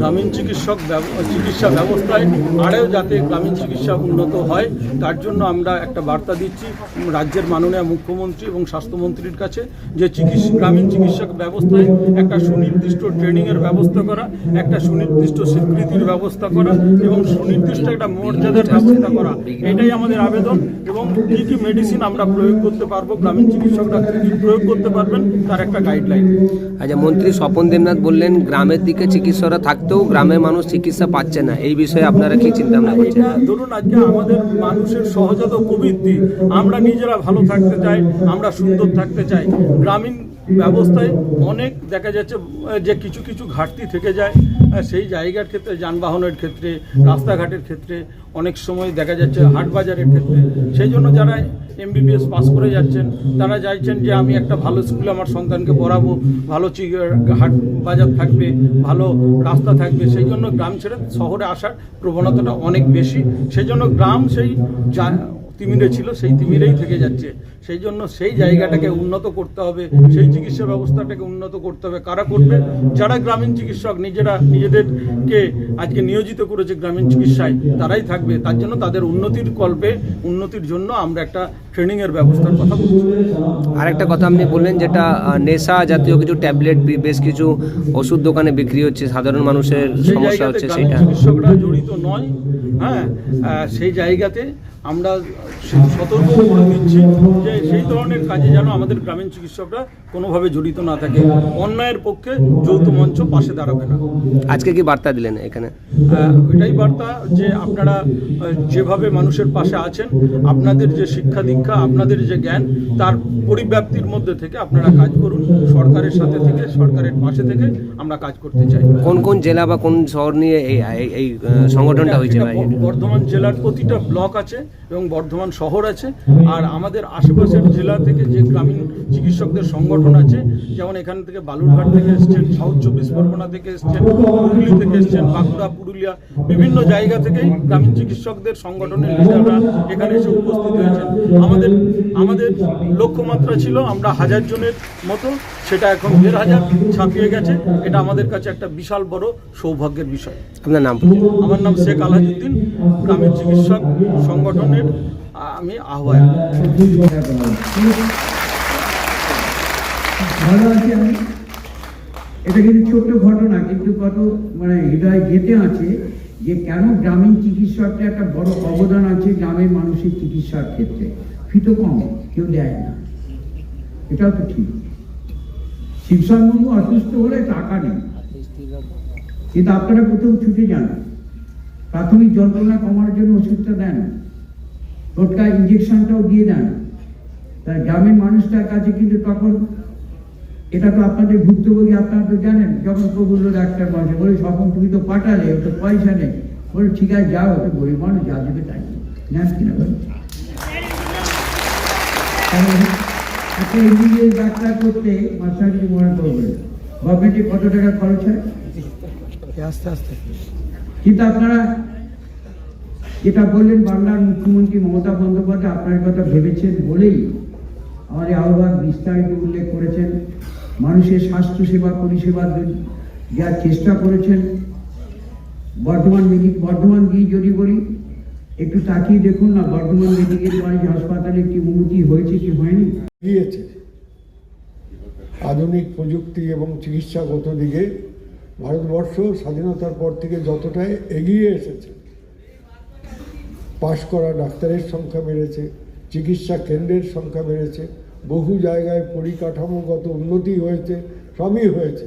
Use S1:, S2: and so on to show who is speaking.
S1: গ্রামীণ চিকিৎসক চিকিৎসা ব্যবস্থায় আরেও যাতে গ্রামীণ চিকিৎসা উন্নত হয়, তার জন্য আমরা একটা বার্তা দিচ্ছি রাজ্যের মাননীয় মুখ্যমন্ত্রী এবং স্বাস্থ্যমন্ত্রীর কাছে যে চিকিৎসা গ্রামীণ চিকিৎসক ব্যবস্থায় একটা সুনির্দিষ্ট ট্রেনিংয়ের ব্যবস্থা করা, একটা সুনির্দিষ্ট স্বীকৃতির ব্যবস্থা করা এবং সুনির্দিষ্ট একটা মর্যাদার ব্যবস্থা করা। এটাই আমাদের আবেদন এবং কী কী মেডিসিন আমরা প্রয়োগ করতে পারব, গ্রামীণ চিকিৎসকরা কী প্রয়োগ করতে পারবেন, তার একটা গাইডলাইন
S2: আচ্ছা মন্ত্রী স্বপন দেবনাথ বললেন, গ্রামের দিকে চিকিৎসকরা থাকতেও গ্রামের মানুষ চিকিৎসা পাচ্ছে না। এই বিষয়ে আপনারা কি চিন্তা ভাবনা করছেন?
S1: ধরুন আজকে আমাদের মানুষের সহজাত প্রবৃত্তি, আমরা নিজেরা ভালো থাকতে চাই, আমরা সুন্দর থাকতে চাই। গ্রামীণ ব্যবস্থায় অনেক দেখা যাচ্ছে যে কিছু কিছু ঘাটতি থেকে যায় সেই জায়গার ক্ষেত্রে, যানবাহনের ক্ষেত্রে, রাস্তাঘাটের ক্ষেত্রে, অনেক সময় দেখা যাচ্ছে হাট বাজারের ক্ষেত্রে। সেই জন্য যারা এমবিবিএস পাস করে যাচ্ছেন, তারা চাইছেন যে আমি একটা ভালো স্কুলে আমার সন্তানকে পড়াবো, ভালো হাট বাজার থাকবে, ভালো রাস্তা থাকবে, সেই জন্য গ্রাম ছেড়ে শহরে আসার প্রবণতাটা অনেক বেশি। সেই জন্য গ্রাম সেই তিমিরে ছিল সেই তিমিরেই থেকে যাচ্ছে। সেই জন্য সেই জায়গাটাকে উন্নত করতে হবে সেই চিকিৎসা ব্যবস্থাটাকে উন্নত করতে হবে। কারা করবে? যারা গ্রামীণ চিকিৎসক নিজেরা নিজেদেরকে আজকে নিয়োজিত করেছে গ্রামীণ চিকিৎসায় তারাই থাকবে। তার জন্য তাদের উন্নতির কল্পে উন্নতির জন্য আমরা একটা ট্রেনিংয়ের ব্যবস্থার কথা বলছি।
S2: আরেকটা কথা আপনি বললেন যেটা নেশা জাতীয় কিছু ট্যাবলেট বেশ কিছু ওষুধ দোকানে বিক্রি হচ্ছে সাধারণ মানুষের সমস্যা হচ্ছে সেটা।
S1: চিকিৎসকরা জড়িত নয় হ্যাঁ সেই জায়গাতে আমরা সতর্ক করে দিচ্ছি যে সেই ধরনের কাজে যেন আমাদের গ্রামীণ চিকিৎসকরা কোনোভাবে জড়িত না থাকে অন্যায়ের পক্ষে যৌথ মঞ্চ পাশে দাঁড়াবে না।
S2: আজকে কি বার্তা দিলেন এখানে?
S1: আহ, এটাই বার্তা যে আপনারা যেভাবে মানুষের পাশে আছেন আপনাদের যে শিক্ষা দীক্ষা আপনাদের যে জ্ঞান তার পরিব্যাপ্তির মধ্যে থেকে আপনারা কাজ করুন। সরকারের সাথে থেকে সরকারের পাশে থেকে আমরা কাজ করতে চাই।
S2: কোন কোন জেলা বা কোন শহর নিয়ে এই এই- সংগঠনটা হয়েছে
S1: বর্ধমান জেলার প্রতিটা ব্লক আছে এবং বর্ধমান শহর আছে। আর আমাদের আশেপাশের জেলা থেকে যে গ্রামীণ চিকিৎসকদের সংগঠন আছে যেমন এখান থেকে বালুরঘাট থেকে এসছেন সাউথ চব্বিশ পরগনা থেকে এসছেন হুগলি থেকে এসছেন বাঁকুড়া পুরুলিয়া বিভিন্ন জায়গা থেকেই গ্রামীণ চিকিৎসকদের সংগঠনের লিডাররা এখানে এসে উপস্থিত হয়েছেন। আমাদের আমাদের লক্ষ্যমাত্রা ছিল আমরা হাজার জনের মতো সেটা এখন দেড় হাজার ছাপিয়ে গেছে। এটা আমাদের কাছে একটা বিশাল বড় সৌভাগ্যের বিষয়।
S2: আপনার নাম
S1: আমার নাম শেখ আলহাজুদ্দিন গ্রামীণ চিকিৎসক সংগঠনের আমি আহ্বায়ক।
S3: ভালো আছি আমি। এটা কিন্তু ছোট্ট ঘটনা কিন্তু কত মানে হৃদয় গেতে আছে যে কেন গ্রামীণ চিকিৎসকটা একটা বড় অবদান আছে গ্রামের মানুষের চিকিৎসার ক্ষেত্রে। ফিতো কম কেউ দেয় না। এটাও তো ঠিক। শিবসংবাবু অসুস্থ হলে টাকা নেই। কিন্তু আপনারা প্রথম ছুটে যান প্রাথমিক যন্ত্রণা কমানোর জন্য ওষুধটা দেন। টোটকা ইঞ্জেকশনটাও দিয়ে দেন। তাই গ্রামের মানুষটার কাছে কিন্তু তখন এটা তো আপনাদের ভুক্তভোগী, আপনারা তো জানেন, যখন প্রবুল্ল ডাক্তার বসে বলে স্বপন তুমি তো পাঠালে ও তো পয়সা নেই। বলে, ঠিক আছে, যাও তো গরিব মানুষ যা দেবে তাই নেন কিনা বলে একটা ইঞ্জিনিয়ার ডাক্তার করতে মাস্টার কিছু মনে করবে গভর্নমেন্টে কত টাকা খরচ হয়?
S1: আস্তে আস্তে।
S3: কিন্তু আপনারা যেটা বললেন বাংলার মুখ্যমন্ত্রী মমতা বন্দ্যোপাধ্যায় আপনার কথা ভেবেছেন বলেই আমাদের আহ্বান বিস্তারিত উল্লেখ করেছেন। মানুষের স্বাস্থ্য সেবা পরিষেবা দেওয়ার চেষ্টা করেছেন। বর্ধমান বর্ধমান দিয়ে যদি বলি একটু তাকিয়ে দেখুন না, বর্ধমান মেডিকেল কলেজ হাসপাতালে কি উন্নতি হয়েছে কি হয়নি?
S4: এগিয়েছে আধুনিক প্রযুক্তি এবং চিকিৎসাগত দিকে ভারতবর্ষ স্বাধীনতার পর থেকে যতটাই এগিয়ে এসেছে, পাশ করা ডাক্তারের সংখ্যা বেড়েছে, চিকিৎসা কেন্দ্রের সংখ্যা বেড়েছে, বহু জায়গায় পরিকাঠামোগত উন্নতি হয়েছে, সবই হয়েছে।